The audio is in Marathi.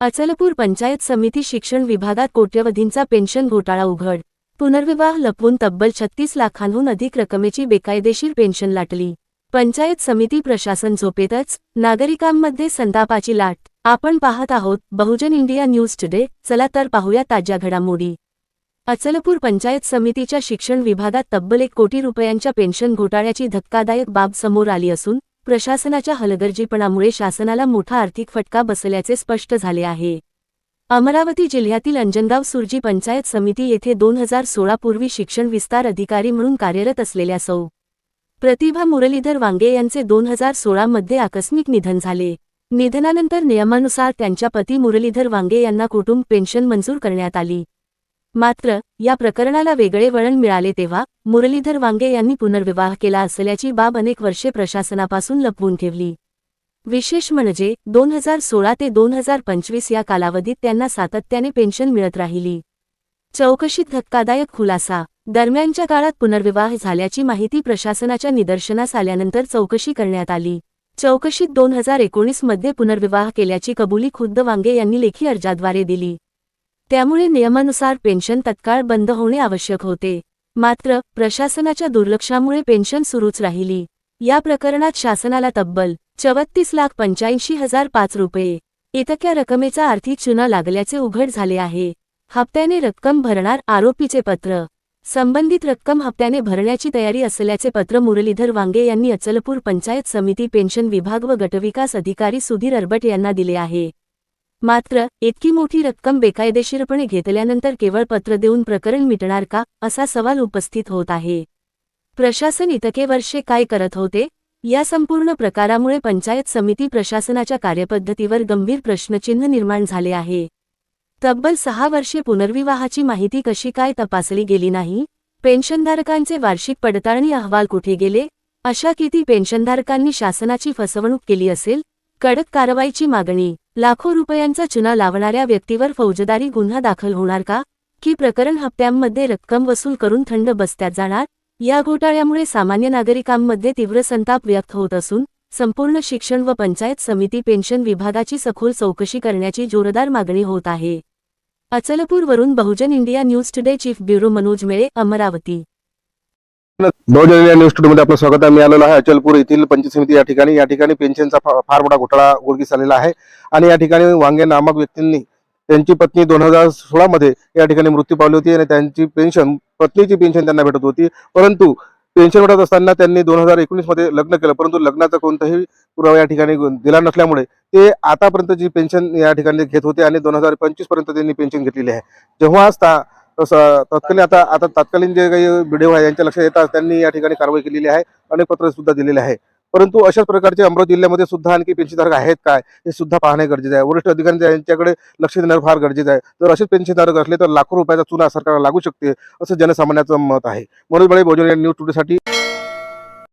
अचलपूर पंचायत समिती शिक्षण विभागात कोट्यवधींचा पेन्शन घोटाळा उघड. पुनर्विवाह लपवून तब्बल छत्तीस लाखांहून अधिक रकमेची बेकायदेशीर पेन्शन लाटली. पंचायत समिती प्रशासन झोपेतच नागरिकांमध्ये संतापाची लाट. आपण पाहत आहोत बहुजन इंडिया न्यूज टुडे. चला तर पाहूया ताज्या घडामोडी. अचलपूर पंचायत समितीच्या शिक्षण विभागात तब्बल एक कोटी रुपयांच्या पेन्शन घोटाळ्याची धक्कादायक बाब समोर आली असून प्रशासनाच्या हलगर्जीपणामुळे शासनाला मोठा आर्थिक फटका बसल्याचे स्पष्ट झाले आहे. अमरावती जिल्ह्यातील अंजनगाव सुरजी पंचायत समिती येथे दोन हजार सोळा पूर्वी शिक्षण विस्तार अधिकारी म्हणून कार्यरत असलेल्या सौ. प्रतिभा मुरलीधर वांगे यांचे दोन हजार सोळामध्ये आकस्मिक निधन झाले. निधनानंतर नियमानुसार त्यांच्या पती मुरलीधर वांगे यांना कुटुंब पेन्शन मंजूर करण्यात आली. मात्र या प्रकरणाला वेगळे वळण मिळाले तेव्हा मुरलीधर वांगे यांनी पुनर्विवाह केला असल्याची बाब अनेक वर्षे प्रशासनापासून लपवून ठेवली. विशेष म्हणजे दोन हजार सोळा ते दोन हजार पंचवीस या कालावधीत त्यांना सातत्याने पेन्शन मिळत राहिली. चौकशीत धक्कादायक खुलासा. दरम्यानच्या काळात पुनर्विवाह झाल्याची माहिती प्रशासनाच्या निदर्शनास आल्यानंतर चौकशी करण्यात आली. चौकशीत दोन हजार एकोणीसमध्ये पुनर्विवाह केल्याची कबुली खुद्द वांगे यांनी लेखी अर्जाद्वारे दिली. त्यामुळे नियमानुसार पेन्शन तत्काळ बंद होणे आवश्यक होते. मात्र प्रशासनाच्या दुर्लक्षामुळे पेन्शन सुरूच राहिली. या प्रकरणात शासनाला तब्बल चवत्तीस लाख पंच्याऐंशी हजार पाच रुपये इतक्या रकमेचा आर्थिक चुना लागल्याचे उघड झाले आहे. हप्त्याने रक्कम भरणार आरोपीचे पत्र. संबंधित रक्कम हप्त्याने भरण्याची तयारी असल्याचे पत्र मुरलीधर वांगे यांनी अचलपूर पंचायत समिती पेन्शन विभाग व गटविकास अधिकारी सुधीर अरबट यांना दिले आहे. मात्र इतकी मोठी रक्कम बेकायदेशीरपणे घेतल्यानंतर केवळ पत्र देऊन प्रकरण मिटणार का असा सवाल उपस्थित होत आहे. प्रशासन इतके वर्षे काय करत होते? या संपूर्ण प्रकारामुळे पंचायत समिती प्रशासनाच्या कार्यपद्धतीवर गंभीर प्रश्नचिन्ह निर्माण झाले आहे. तब्बल सहा वर्षे पुनर्विवाहाची माहिती कशी काय तपासली गेली नाही? पेन्शनधारकांचे वार्षिक पडताळणी अहवाल कुठे गेले? अशा किती पेन्शनधारकांनी शासनाची फसवणूक केली असेल? कडक कारवाईची मागणी. लाखो रुपयांचा चुना लावणाऱ्या व्यक्तीवर फौजदारी गुन्हा दाखल होणार का? की प्रकरण हप्त्यांमध्ये रक्कम वसूल करून थंड बसत्यात जाणार? या घोटाळ्यामुळे सामान्य नागरिकांमध्ये तीव्र संताप व्यक्त होत असून संपूर्ण शिक्षण व पंचायत समिती पेन्शन विभागाची सखोल चौकशी करण्याची जोरदार मागणी होत आहे. अचलपूरवरून Bahujan India news today chief bureau Manoj Mele Amravati. Bahujan India news स्टुडिओमध्ये आपलं स्वागत आहे. मी आलेलो आहे अचलपूर येथील पंचायत समिती या ठिकाणी. या ठिकाणी पेन्शनचा फार मोठा घोटाळा उघडकीस आलेला आहे. आणि या ठिकाणी वांगे नामक व्यक्तींनी त्यांची पत्नी दोन हजार सोळा मध्ये या ठिकाणी मृत्यू पावली होती आणि त्यांची पेन्शन पत्नीची पेन्शन त्यांना भेटत होती. परंतु पेन्शन भेटत असताना त्यांनी दोन हजार एकोणीसमध्ये लग्न केलं. परंतु लग्नाचा कोणताही पुरावा या ठिकाणी दिला नसल्यामुळे ते आतापर्यंत जी पेन्शन या ठिकाणी घेत होते आणि दोन हजार पंचवीसपर्यंत त्यांनी पेन्शन घेतलेली आहे. जेव्हा असता तसं तत्कालीन आता आता तत्कालीन जे काही व्हिडिओ आहे यांच्या लक्षात येतात त्यांनी या ठिकाणी कारवाई केलेली आहे अनेक पत्र सुद्धा दिलेले आहे. परंतु अशाच प्रकारचे अमरावती जिल्ह्यामध्ये सुद्धा आणखी पेन्शनधारक आहेत काय हे सुद्धा पाहणे गरजेचे आहे. वरिष्ठ अधिकारी यांच्याकडे लक्ष देणं फार गरजेचं आहे. जर असेच पेन्शनधारक असले तर लाखो रुपयाचा चुना सरकारला लागू शकते असं जनसामान्याचं मत आहे. मनोज बळे बहुजन न्यूज टुडेसाठी